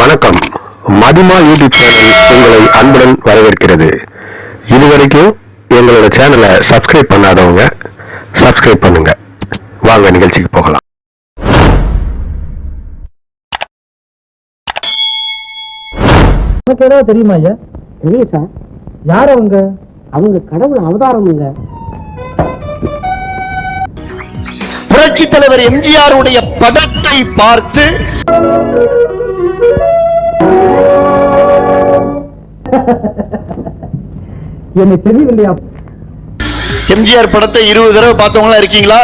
வணக்கம். மதிமா YouTube channel உங்களை அன்புடன் வரவேற்கிறது. இதுவரைக்கும் எங்களோட சேனலை சப்ஸ்கிரைப் பண்ணாதவங்க சப்ஸ்கிரைப் பண்ணுங்க. வாங்க நிகழ்ச்சிக்கு போகலாம். ஏதாவது தெரியுமா ஐயா? தெரியும் சார். யார் அவங்க? அவங்க கடவுள் அவதாரமுங்க புரட்சி தலைவர் எம்ஜிஆருடைய படத்தை பார்த்து எனக்கு தெரியவில்லையா? எம்ஜிஆர் படத்தை இருபது தடவை பார்த்தவங்களா இருக்கீங்களா?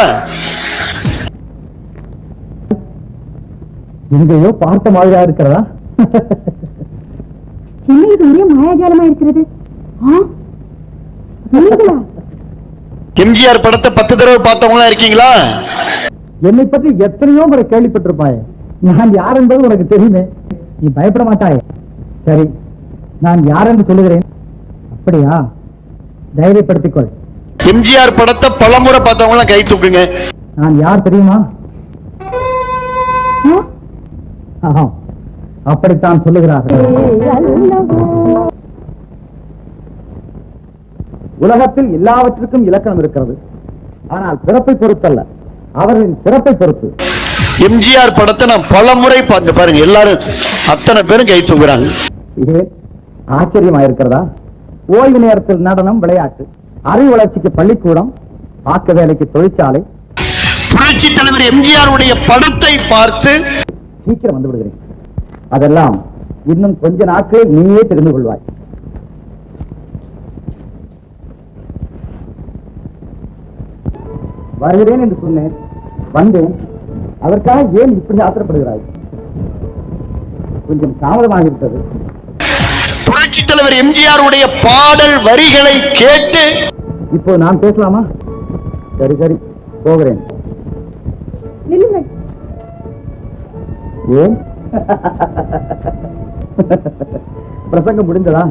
எங்கேயோ பார்த்த மாதிரியா இருக்கிறதா? என்ன இது ஒரே மாயாஜாலமா இருக்கிறது? எம்ஜிஆர் படத்தை பத்து தடவை பார்த்தவங்களா இருக்கீங்களா? என்னை பற்றி எத்தனையோ முறை கேள்விப்பட்டிருப்பாயே. நான் யார் என்பது உனக்கு தெரியுமே. நீ பயப்பட மாட்டாயே. சரி. நான் யார் என்று சொல்லுகிறேன்? அப்படியா? தைரியப்படுத்திக்கொள். எம்ஜிஆர் படத்தை பலமுறை பார்த்தவங்களாம் கை தூக்குங்க. நான் யார் தெரியுமா. அப்படித்தான் சொல்லுகிறார்கள். உலகத்தில் எல்லாவற்றுக்கும் இலக்கணம் இருக்கிறது. ஆனால் பிறப்பை பொறுத்தல்ல. அவர்களின் சிறப்பை பொறுத்து. எம்ஜிஆர் படத்தை நான் பலமுறை பார்த்து பாருங்க எல்லாரும் அத்தனை பேரும் கை தூக்குறாங்க. ஏன் ஆச்சரியமா இருக்கிறதா ஓய்வு நேரத்தில் நடனம் விளையாட்டு. அறிவு வளர்ச்சிக்கு பள்ளிக்கூடம் ஆக்க வேலைக்கு தொழிற்சாலை. புரட்சி தலைவர் எம்ஜிஆருடைய படத்தை பார்த்து சீக்கிரம் வந்து விடுகிறேன். அதெல்லாம் இன்னும் கொஞ்ச நாட்களில் நீயே தெரிந்து கொள்வாய். வருகிறேன் என்று சொன்னேன். வந்தேன். அதற்காக ஏன் இப்படி ஆத்திரப்படுகிறாய்? கொஞ்சம் தாமதமாகிவிட்டது. புரட்சி தலைவர் எம்ஜிஆருடைய பாடல் வரிகளை கேட்டு இப்போ நான் பேசலாமா? சரி சரி. போகிறேன். ஏன்? பிரசங்கம் முடிந்ததா?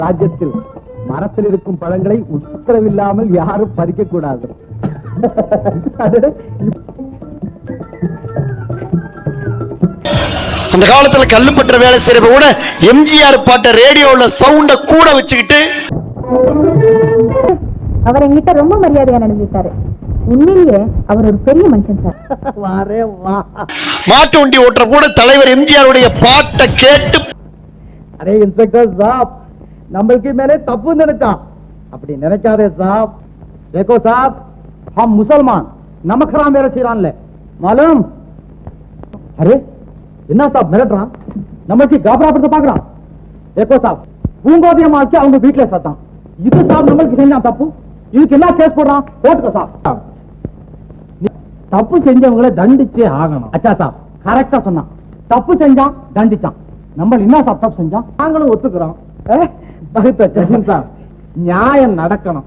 ராஜ்யத்தில் மரத்தில் இருக்கும் பழங்களை உத்தரவில்லாமல் யாரும் பறிக்க கூடாது அந்த காலத்துல கல்லுப்பற்ற வேலை செய்யறப்ப கூட எம்ஜிஆர் பாட்ட ரேடியோல சவுண்ட கூட வச்சுக்கிட்டு அவர் என்கிட்ட ரொம்ப மரியாதையா நடந்துட்டாரு. உண்மையிலேயே அவர் ஒரு பெரிய மனுஷன் சார். வாரே வா. மாட்டு வண்டி ஓட்டுற கூட தலைவர் எம்ஜிஆருடைய பாட்டை கேட்டு அரே இன்ஸ்பெக்டர் சாப் நம்மளுக்கு மேலே தப்பு நினைச்சான் அப்படி நினைக்காதே சாப் देखो साहब हम मुसलमान नमक हराम வேற செய்யறான்ல மாலும் அரே என்ன சாப் மிரட்டுறான் நம்மளுக்கு காபராப்படுத்த பாக்குறான் देखो साहब பூங்கோதைய மாக்கி அவங்க வீட்டுல சத்தான் இது சாப் நம்மளுக்கு செஞ்சான் தப்பு இதுக்கு என்ன கேஸ் போடுறான் போட்டுக்கோ சாப் தப்பு செஞ்சவங்களை தண்டிச்சே ஆகணும் அச்சா சாப் கரெக்டா சொன்னான் தப்பு செஞ்சான் தண்டிச்சான் நம்ம என்ன சாப் தப்பு செஞ்சான் நாங்களும் ஒத்துக்கிறோம் சார் நியாயம் நடக்கணும்.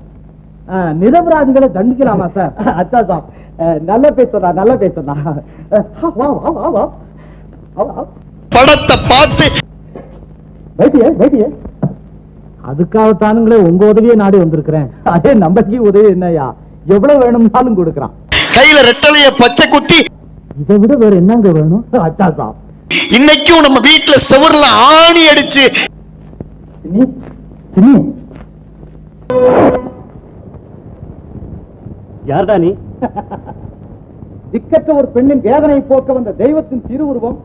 நிரபராதிகளை தண்டிக்கலாமா சார்? அச்சா சாப் அஹ், நல்ல பேசுறா நல்ல பேசுறா வா வா வா வா படத்தை பார்த்து வைத்தியே வைத்தியே. அதுக்காகத்தானுங்களே உங்க உதவியே நாடி வந்திருக்கிறேன். அதே நம்பருக்கு உதவி என்னய்யா? எவ்வளவு வேணும்னாலும் கொடுக்கறான் கையில ரெட்டலைய பச்சை குத்தி இதை விட வேற என்னங்க வேணும்? அச்சா சாப் இன்னைக்கும் நம்ம வீட்டுல செவுர்ல ஆணி அடிச்சு சின்னி. யார்டா நீ? திக்கற்ற ஒரு பெண்ணின் வேதனை போக்க வந்த தெய்வத்தின் திருவுருவம்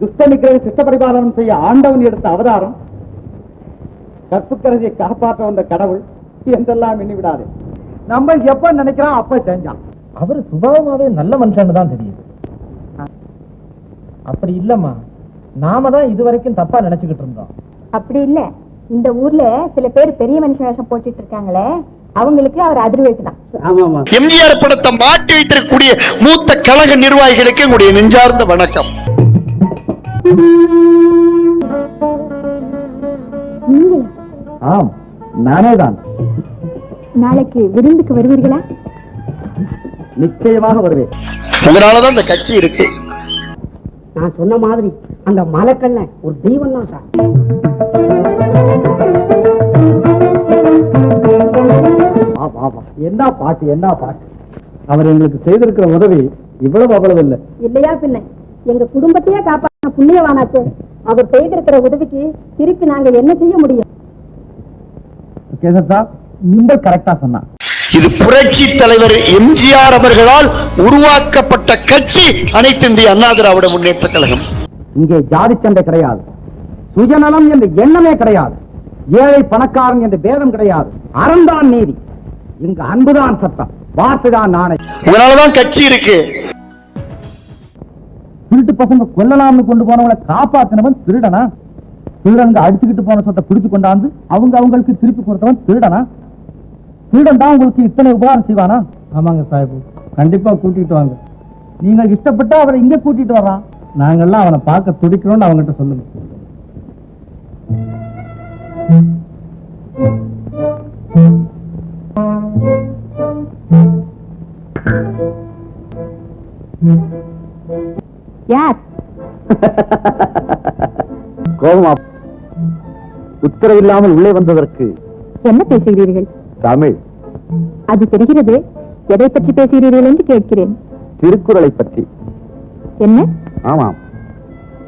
துஷ்ட பரிபாலனம் செய்ய ஆண்டவன் எடுத்த அவதாரம். கற்புக்கரசியை காப்பாற்ற வந்த கடவுள் என்றெல்லாம் எண்ணி விடாதே நம்ம எப்ப நினைக்கிறான் அப்ப செஞ்சான் அவர் சுபாவமாவே நல்ல மனுஷன்னு தான் தெரியுது. அப்படி இல்லம்மா. நாம தான் இது வரைக்கும் தப்பா நினைச்சுக்கிட்டு இருந்தோம். அப்படி இல்ல. இந்த ஊர்ல சில பேர் பெரிய மனுஷ வேஷம் போட்டுட்டு இருக்காங்களே அவங்களுக்கு அவர் அதிர்வேட்டு தான் எம்ஜிஆர் படத்தை மாட்டி வைத்திருக்கக்கூடிய மூத்த கழக நிர்வாகிகளுக்கு உங்களுடைய நெஞ்சார்ந்த வணக்கம். ஆம் நானே தான். நாளைக்கு விருந்துக்கு வருவீர்களா? நிச்சயமாக வருவேன். உங்களாலதான் இந்த கட்சி இருக்கு. நான் சொன்ன மாதிரி அந்த மலைக்கண்ண ஒரு தெய்வம் தான் சார். என்ன பாட்டு என்ன பாட்டு? அவர் எங்களுக்கு செய்திருக்கிற உதவி இவ்வளவு அவ்வளவு இல்லை இல்லையா பின்ன? எங்க குடும்பத்தையே காப்பாற்ற புண்ணியவானாச்சு. அவர் செய்திருக்கிற உதவிக்கு திருப்பி நாங்க என்ன செய்ய முடியும்? கேசர் சார் நீங்கள் கரெக்டா சொன்னா இது புரட்சி தலைவர் எம்ஜிஆர் அவர்களால் உருவாக்கப்பட்ட கட்சி அனைத்து இந்திய அண்ணா திராவிட முன்னேற்ற கழகம். இங்கே ஜாதி சண்டை கிடையாது. சுயநலம் என்ற எண்ணமே கிடையாது. ஏழை பணக்காரன் என்ற பேதம் கிடையாது. அறம்தான் நீதி. இங்கு அன்புதான் சட்டம் வாசுதான் நாணை. இதனாலதான் கட்சி இருக்கு. திருட்டு பசங்க கொல்லலாம்னு கொண்டு போனவங்களை காப்பாத்தினவன் திருடனா? திருடங்க அடிச்சுக்கிட்டு போன சொத்தை பிடிச்சு கொண்டாந்து அவங்க அவங்களுக்கு திருப்பி கொடுத்தவன் திருடனா? திருடன் தான் உங்களுக்கு இத்தனை உபகாரம் செய்வானா? ஆமாங்க சாஹிப். கண்டிப்பா கூட்டிட்டு வாங்க. நீங்கள் இஷ்டப்பட்டா அவரை இங்க கூட்டிட்டு வர்றான் நாங்கெல்லாம் அவனை பார்க்க துடிக்கிறோம்னு அவங்ககிட்ட சொல்லுங்க. யார் கோபமா. உத்தரவில்லாமல் உள்ளே வந்ததற்கு. என்ன பேசுகிறீர்கள்? தமிழ். அது தெரிகிறது. எதை பற்றி பேசுகிறீர்கள் என்று கேட்கிறேன். திருக்குறளை பற்றி. என்ன? ஆமாம்.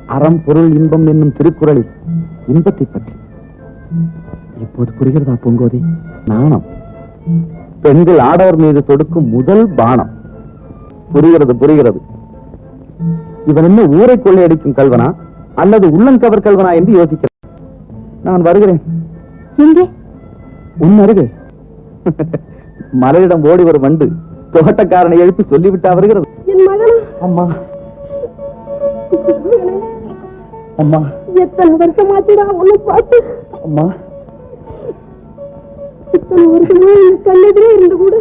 அறம் பொருள் இன்பம் என்னும் திருக்குறளில் இன்பத்தை பற்றி. இப்போது புரிகிறதா பூங்கோதி? நாணம். பெண்கள் ஆடவர் மீது தொடுக்கும் முதல் பானம். புரிகிறது புரிகிறது. இவன் என்ன ஊரை கொள்ளையடிக்கும் கல்வனா? அல்லது உள்ளங்கவர் கல்வனா என்று யோசிக்கிறேன். நான் வருகிறேன். எங்கே? உன் அருகே. மலையிடம் ஓடி வரும் வண்டு தோட்டக்காரனை எழுப்பி சொல்லிவிட்டா வருகிறது. என் மகனா? அம்மா. அம்மா. எத்தனை வருஷமாச்சுடா உன்னை பார்த்து. அம்மா. இத்தனை வருஷமா கண்ணெதிரே இருந்து கூட